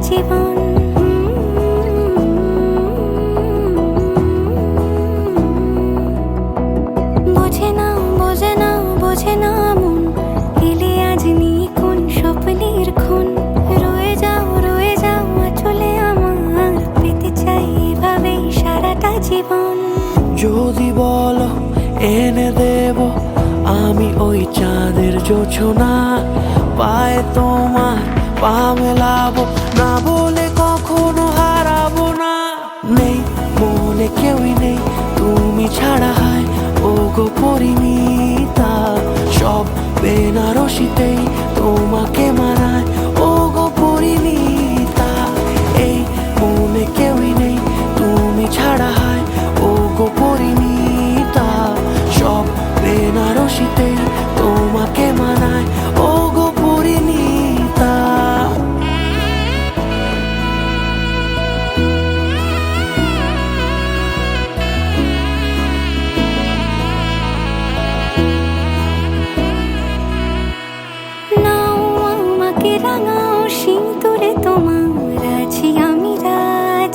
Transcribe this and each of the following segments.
জীবন। বোঝে না বোঝে না বোঝে না মন। এলে আজ নিয়ে কোন স্বপ্নের খুন। রয়ে যাও রয়ে যাও চলে আমার পেতে চাই এভাবেই সারাটা জীবন। যদি বলো, এনে দেব আমি ওই চাঁদের জোছনা। পায়ে তোমার পা মেলাবো না বলে কখনো হারাবো না। নেই মনে কেউই নেই, তুমি ছাড়া হয় ও গো পরিমিতা। সব বেনারসিতেই তোমাকে মানায়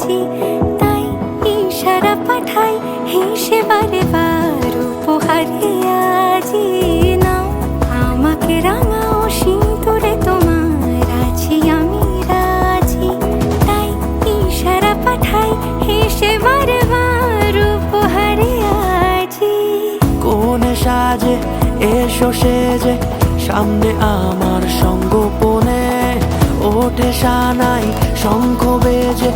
রাজি তাই ইশারা পাঠাই, হেসে বারে বার উপহারে আজি। নাও, আমাকে রাঙাও সিঁদুরে তোমার আছি, আমি রাজি। তাই ইশারা পাঠাই, হেসে বারে বার উপহারে আজি। কোনে সাজে, এসো সেজে, সামনে আমার সঙ্গোপনে। ওঠে সানাই, শঙ্খ বেজে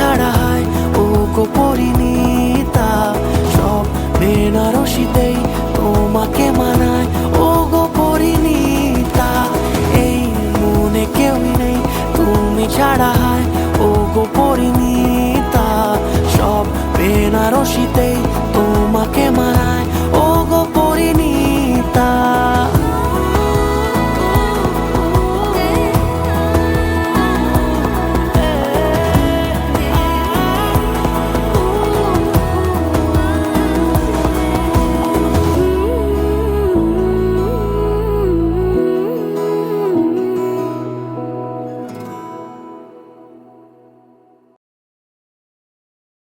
ছাড়া হয় ও গো পরিণীতা। সব বেনারসিতেই তোমাকে মানায় ও গো পরিণীতা। এই মনে কেউই নেই, তুমি ছাড়া হয় ও গো পরিণীতা। সব বেনারসিতেই